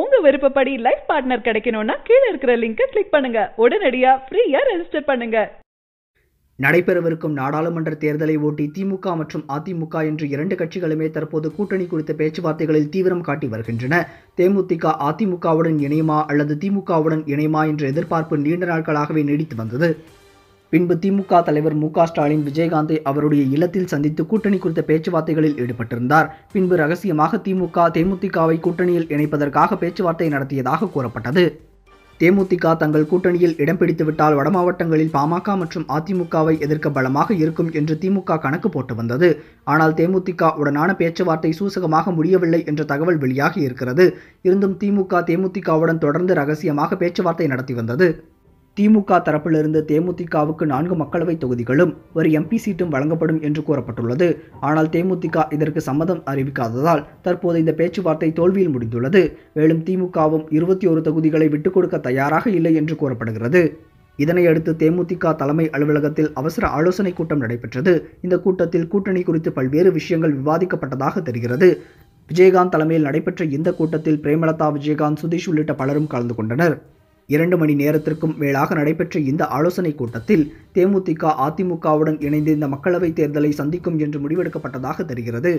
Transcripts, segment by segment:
உங்க விருப்பப்படி life partner கிடைக்கணும்னா கீழே இருக்கிற லிங்கை கிளிக் பண்ணுங்க. உடனடியா ஃப்ரீயா ரெஜிஸ்டர் பண்ணுங்க. நடைபெறவிருக்கும் நாடாளுமன்ற தேர்தலை ஒட்டி திமுக மற்றும் அதிமுக என்று இரண்டு கட்சிகளுமே தற்போது கூட்டணி குறித்த பேச்சுவார்த்தைகளில் தீவிரம் காட்டி வருகின்றன. தேமுதிக அதிமுகவுடன் இணையுமா அல்லது திமுகவுடன் இணையுமா என்ற எதிர்பார்ப்பு நீண்ட நாட்களாகவே நீடித்து வந்தது. பின்பு திமுக தலைவர் மு ஸ்டாலின் விஜயகாந்தை அவருடைய இல்லத்தில் சந்தித்து கூட்டணி குறித்த பேச்சுவார்த்தைகளில் ஈடுபட்டிருந்தார். பின்பு ரகசியமாக திமுக தேமுதிகவை கூட்டணியில் இணைப்பதற்காக பேச்சுவார்த்தை நடத்தியதாக கூறப்பட்டது. தேமுதிக தங்கள் கூட்டணியில் இடம் பிடித்துவிட்டால் வடமாவட்டங்களில் பாமக மற்றும் அதிமுகவை எதிர்க்க பலமாக இருக்கும் என்று திமுக கணக்கு போட்டு வந்தது. ஆனால் தேமுதிக உடனான பேச்சுவார்த்தை சூசகமாக முடியவில்லை என்ற தகவல் வெளியாகி இருக்கிறது. இருந்தும் திமுக தேமுதிகவுடன் தொடர்ந்து ரகசியமாக பேச்சுவார்த்தை நடத்தி வந்தது. திமுக தரப்பிலிருந்து தேமுதிகவுக்கு நான்கு மக்களவை தொகுதிகளும் ஒரு எம்பி சீட்டும் வழங்கப்படும் என்று கூறப்பட்டுள்ளது. ஆனால் தேமுதிக இதற்கு சம்மதம் அறிவிக்காததால் தற்போது இந்த பேச்சுவார்த்தை தோல்வியில் முடிந்துள்ளது. மேலும் திமுகவும் இருபத்தி ஒரு தொகுதிகளை விட்டுக் கொடுக்க தயாராக இல்லை என்று கூறப்படுகிறது. இதனையடுத்து தேமுதிக தலைமை அலுவலகத்தில் அவசர ஆலோசனை கூட்டம் நடைபெற்றது. இந்த கூட்டத்தில் கூட்டணி குறித்து பல்வேறு விஷயங்கள் விவாதிக்கப்பட்டதாக தெரிகிறது. விஜயகாந்த் தலைமையில் நடைபெற்ற இந்த கூட்டத்தில் பிரேமலதா விஜயகாந்த் சுதீஷ் உள்ளிட்ட பலரும் கலந்து கொண்டனர். இரண்டு மணி நேரத்திற்கும் மேலாக நடைபெற்ற இந்த ஆலோசனை கூட்டத்தில் தேமுதிக அதிமுகவுடன் இணைந்து இந்த மக்களவைத் தேர்தலை சந்திக்கும் என்று முடிவெடுக்கப்பட்டதாக தெரிகிறது.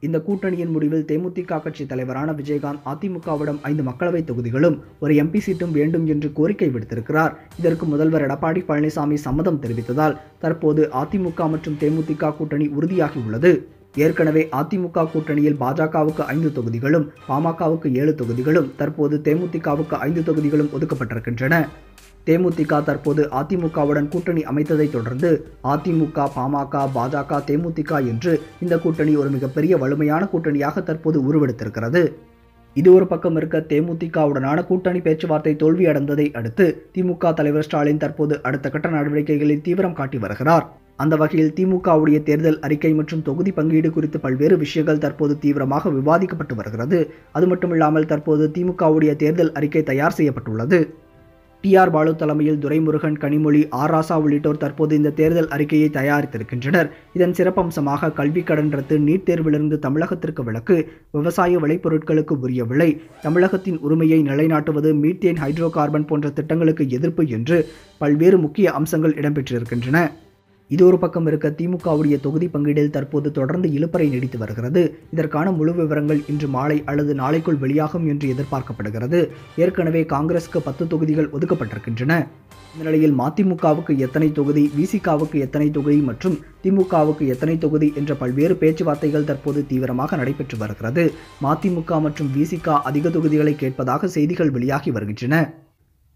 இந்த கூட்டணியின் முடிவில் தேமுதிக கட்சி தலைவரான விஜயகாந்த் அதிமுகவிடம் ஐந்து மக்களவைத் தொகுதிகளும் ஒரு எம்பி சீட்டும் வேண்டும் என்று கோரிக்கை விடுத்திருக்கிறார். இதற்கு முதல்வர் எடப்பாடி பழனிசாமி சம்மதம் தெரிவித்ததால் தற்போது அதிமுக மற்றும் தேமுதிக கூட்டணி உறுதியாகியுள்ளது. ஏற்கனவே அதிமுக கூட்டணியில் பாஜகவுக்கு ஐந்து தொகுதிகளும் பாமகவுக்கு ஏழு தொகுதிகளும் தற்போது தேமுதிகவுக்கு ஐந்து தொகுதிகளும் ஒதுக்கப்பட்டிருக்கின்றன. தேமுதிக தற்போது அதிமுகவுடன் கூட்டணி அமைத்ததைத் தொடர்ந்து அதிமுக பாமக பாஜக தேமுதிக என்று இந்த கூட்டணி ஒரு மிகப்பெரிய வலிமையான கூட்டணியாக தற்போது உருவெடுத்திருக்கிறது. இது ஒரு பக்கம் இருக்க தேமுதிகவுடனான கூட்டணி பேச்சுவார்த்தை தோல்வியடைந்ததை அடுத்து திமுக தலைவர் ஸ்டாலின் தற்போது அடுத்த கட்ட நடவடிக்கைகளில் தீவிரம் காட்டி வருகிறார். அந்த வகையில் திமுகவுடைய தேர்தல் அறிக்கை மற்றும் தொகுதி பங்கீடு குறித்து பல்வேறு விஷயங்கள் தற்போது தீவிரமாக விவாதிக்கப்பட்டு வருகிறது. அது மட்டுமில்லாமல் தற்போது திமுகவுடைய தேர்தல் அறிக்கை தயார் செய்யப்பட்டுள்ளது. டி. ஆர். பாலு தலைமையில் துரைமுருகன் கனிமொழி ஆர். ராசா உள்ளிட்டோர் தற்போது இந்த தேர்தல் அறிக்கையை தயாரித்திருக்கின்றனர். இதன் சிறப்பம்சமாக கல்வி கடன் ரத்து நீட் தேர்விலிருந்து தமிழகத்திற்கு விலக்கு விவசாய விளைபொருட்களுக்கு உரிய விலை தமிழகத்தின் உரிமையை நிலைநாட்டுவது மீத்தேன் ஹைட்ரோ கார்பன் போன்ற திட்டங்களுக்கு எதிர்ப்பு என்று பல்வேறு முக்கிய அம்சங்கள் இடம்பெற்றிருக்கின்றன. இது ஒரு பக்கம் இருக்க திமுகவுடைய தொகுதி பங்கீடில் தற்போது தொடர்ந்து இழுப்பறை நீடித்து வருகிறது. இதற்கான முழு விவரங்கள் இன்று மாலை அல்லது நாளைக்குள் வெளியாகும் என்று எதிர்பார்க்கப்படுகிறது. ஏற்கனவே காங்கிரஸுக்கு பத்து தொகுதிகள் ஒதுக்கப்பட்டிருக்கின்றன. இந்த நிலையில் மதிமுகவுக்கு எத்தனை தொகுதி விசிகாவுக்கு எத்தனை தொகுதி மற்றும் திமுகவுக்கு எத்தனை தொகுதி என்ற பல்வேறு பேச்சுவார்த்தைகள் தற்போது தீவிரமாக நடைபெற்று வருகிறது. மதிமுக மற்றும் விசிகா அதிக தொகுதிகளை கேட்பதாக செய்திகள் வெளியாகி வருகின்றன.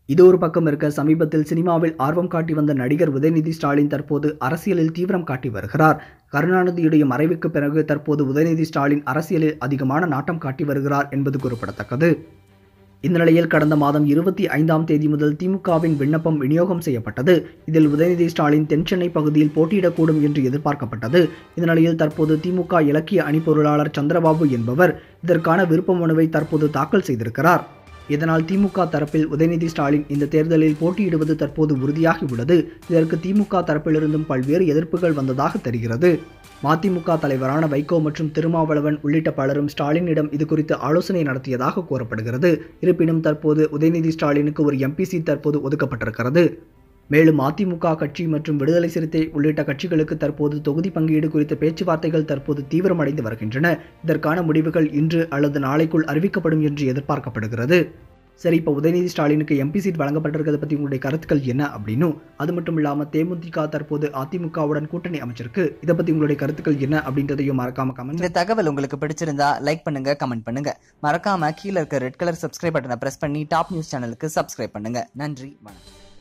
இது ஒரு பக்கம் இருக்க சமீபத்தில் சினிமாவில் ஆர்வம் காட்டி வந்த நடிகர் உதயநிதி ஸ்டாலின் தற்போது அரசியலில் தீவிரம் காட்டி வருகிறார். கருணாநிதியுடைய மறைவுக்கு பிறகு தற்போது உதயநிதி ஸ்டாலின் அரசியலில் அதிகமான நாட்டம் காட்டி வருகிறார் என்பது குறிப்பிடத்தக்கது. இந்த நிலையில் கடந்த மாதம் இருபத்தி ஐந்தாம் தேதி முதல் திமுகவின் விண்ணப்பம் விநியோகம் செய்யப்பட்டது. இதில் உதயநிதி ஸ்டாலின் தென்சென்னை பகுதியில் போட்டியிடக்கூடும் என்று எதிர்பார்க்கப்பட்டது. இந்த நிலையில் தற்போது திமுக இலக்கிய அணி பொருளாளர் சந்திரபாபு என்பவர் இதற்கான விருப்ப மனுவை தற்போது தாக்கல் செய்திருக்கிறார். இதனால் திமுக தரப்பில் உதயநிதி ஸ்டாலின் இந்த தேர்தலில் போட்டியிடுவது தற்போது உறுதியாகியுள்ளது. இதற்கு திமுக தரப்பிலிருந்தும் பல்வேறு எதிர்ப்புகள் வந்ததாக தெரிகிறது. மதிமுக தலைவரான வைகோ மற்றும் திருமாவளவன் உள்ளிட்ட பலரும் ஸ்டாலினிடம் இது குறித்து ஆலோசனை நடத்தியதாக கூறப்படுகிறது. இருப்பினும் தற்போது உதயநிதி ஸ்டாலினுக்கு ஒரு எம்பி சீட் தற்போது ஒதுக்கப்பட்டிருக்கிறது. மேலும் அதிமுக கட்சி மற்றும் விடுதலை சிறுத்தை உள்ளிட்ட கட்சிகளுக்கு தற்போது தொகுதி பங்கீடு குறித்த பேச்சுவார்த்தைகள் தற்போது தீவிரமடைந்து வருகின்றன. இதற்கான முடிவுகள் இன்று அல்லது நாளைக்குள் அறிவிக்கப்படும் என்று எதிர்பார்க்கப்படுகிறது. சரி இப்போ உதயநிதி ஸ்டாலினுக்கு எம்பி சீட் வழங்கப்பட்டிருக்கிறத பற்றி உங்களுடைய கருத்துக்கள் என்ன அப்படின்னு? அது மட்டும் இல்லாமல் தேமுதிக தற்போது அதிமுகவுடன் கூட்டணி அமைச்சிருக்கு. இதை பற்றி உங்களுடைய கருத்துக்கள் என்ன அப்படின்றதையும் மறக்காம கமெண்ட் இந்த தகவல் உங்களுக்கு பிடிச்சிருந்தா லைக் பண்ணுங்க கமெண்ட் பண்ணுங்க. மறக்காம கீழே இருக்க ரெட் கலர் சப்ஸ்கிரைப் பட்டனை பிரஸ் பண்ணி டாப் நியூஸ் சேனலுக்கு சப்ஸ்கிரைப் பண்ணுங்க. நன்றி வணக்கம்.